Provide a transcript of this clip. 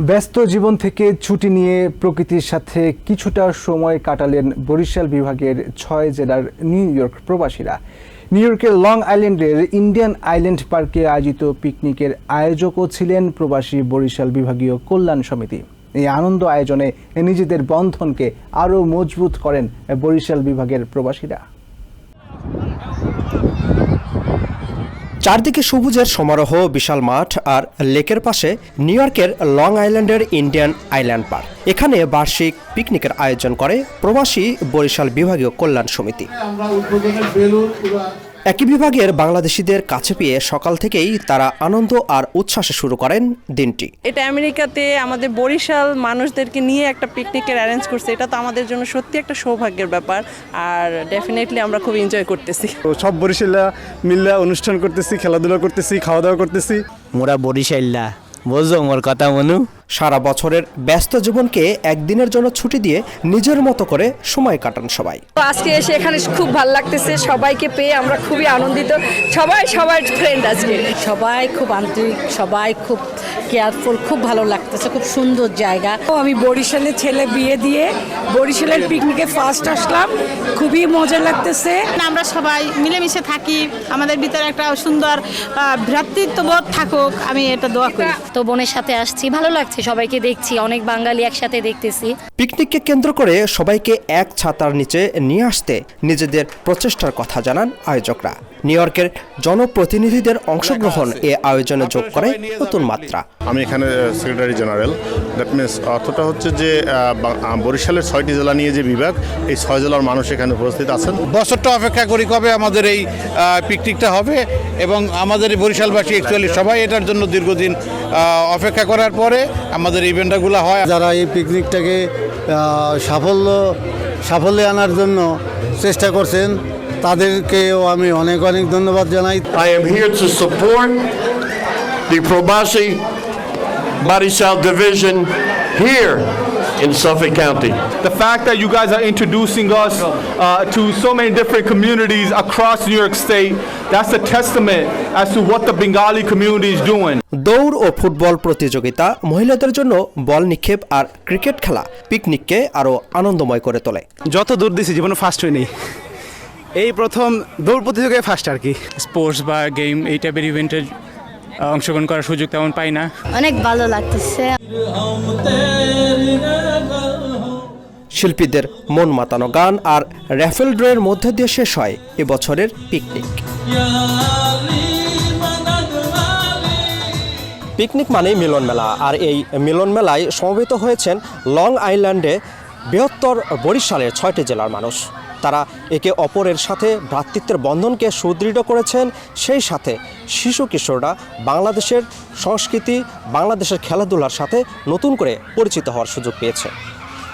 ব্যস্ত জীবন থেকে ছুটি নিয়ে প্রকৃতির সাথে কিছুটা সময় কাটালেন বরিশাল বিভাগের ছয় জেলার নিউ ইয়র্ক প্রবাসীরা। নিউ ইয়র্কের লং আইল্যান্ডের ইন্ডিয়ান আইল্যান্ড পার্কে আয়োজিত পিকনিকের আয়োজকও ছিলেন প্রবাসী বরিশাল বিভাগীয় কল্যাণ সমিতি। এই আনন্দ আয়োজনে নিজেদের বন্ধনকে আরও মজবুত করেন বরিশাল বিভাগের প্রবাসীরা। চারদিকে সবুজের সমারোহ, বিশাল মাঠ আর লেকের পাশে নিউ ইয়র্কের লং আইল্যান্ডের ইন্ডিয়ান আইল্যান্ড পার্ক। এখানে বার্ষিক পিকনিকের আয়োজন করে প্রবাসী বরিশাল বিভাগীয় কল্যাণ সমিতি। একই বিভাগের বাংলাদেশিদের কাছে পেয়ে সকাল থেকেই তারা আনন্দ আর উচ্ছ্বাসে শুরু করেন দিনটি। এটা আমেরিকাতে আমাদের বরিশাল মানুষদেরকে নিয়ে একটা পিকনিকের অ্যারেঞ্জ করছে। এটা তো আমাদের জন্য সত্যি একটা সৌভাগ্যের ব্যাপার আর ডেফিনেটলি আমরা খুব এনজয় করতেছি। সব বরিশালা মিল্লা অনুষ্ঠান করতেছি খেলাধুলা করতেছি খাওয়া দাওয়া করতেছি। মোরা বরিশাইল্লা বুঝো মোর কথা মনু। সারা বছরের ব্যস্ত জীবনকে একদিনের জন্য ছুটি দিয়ে নিজের মতো করে সময় কাটান সবাই। তো আজকে এসে এখানে খুব ভালো লাগতেছে সবাইকে পেয়ে আমরা খুবই আনন্দিত। সবাই সবার ফ্রেন্ড আজকে। সবাই খুব আন্তরিক সবাই খুব কেয়ারফুল খুব ভালো লাগতেছে খুব সুন্দর জায়গা। আমি বরিশালে ছেলে বিয়ে দিয়ে বরিশালের পিকনিকে ফার্স্ট আসলাম খুবই মজা লাগতেছে। আমরা সবাই মিলেমিশে থাকি আমাদের ভিতরে একটা সুন্দর ভ্রাতৃত্ববোধ থাকুক আমি এটা দোয়া করি। তো বোনের সাথে আসছি ভালো লাগছে সবাইকে দেখছি অনেক বাঙালি একসাথে দেখতেছি। পিকনিককে কেন্দ্র করে সবাইকে এক ছাতার নিচে নিয়ে আসতে নিজেদের প্রচেষ্টার কথা জানান আয়োজকরা। নিউ ইয়র্কের জনপ্রতিনিধিদের অংশগ্রহণ এ আয়োজনে যোগ করে নতুন মাত্রা। আমি এখানে সেক্রেটারি জেনারেল দ্যাট মিনস অর্থটা হচ্ছে যে বরিশালের ছয়টি জেলা নিয়ে যে বিভাগ এই ছয় জেলার মানুষ এখানে উপস্থিত আছেন। বছরটা অপেক্ষা করি কবে আমাদের এই পিকনিকটা হবে এবং আমাদের বরিশালবাসী অ্যাকচুয়ালি সবাই এটার জন্য দীর্ঘদিন আহ, অপেক্ষা করার পরে আমাদের ইভেন্টগুলো হয়। যারা এই পিকনিকটাকে সাফল্য সাফল্য আনার জন্য চেষ্টা করছেন তাদেরকেও আমি অনেক অনেক ধন্যবাদ জানাই। I am here to support the প্রবাসী Barishal division here. In Suffolk County. The fact that you guys are introducing us uh, to so many different communities across New York State, that's a testament as to what the Bengali community is doing. দৌড় ও football প্রতিযোগিতা মহিলাদের জন্য বল নিক্ষেপ আর cricket খেলা পিকনিককে আরও আনন্দময় করে তোলে যত দূর দিছি জীবনে ফার্স্ট হয়নি এই প্রথম দৌড় প্রতিযোগিতায় ফার্স্ট আর কি স্পোর্টস বা গেম এই টাইপের ইভেন্টে অংশগ্রহণ করার সুযোগ তেমন পাই না অনেক ভালো লাগতেছে শিল্পীদের মন মাতানো গান আর র্যাফেল ড্রয়ের মধ্যে দিয়ে শেষ হয় এবছরের পিকনিক। পিকনিক মানেই মিলন মেলা, আর এই মিলন মেলায় সমবেত হয়েছেন লং আইল্যান্ডে বৃহত্তর বরিশালের ছয়টি জেলার মানুষ। তারা একে অপরের সাথে ভ্রাতৃত্বের বন্ধনকে সুদৃঢ় করেছেন, সেই সাথে শিশু কিশোররা বাংলাদেশের সংস্কৃতি, বাংলাদেশের খেলাধুলার সাথে নতুন করে পরিচিত হওয়ার সুযোগ পেয়েছে।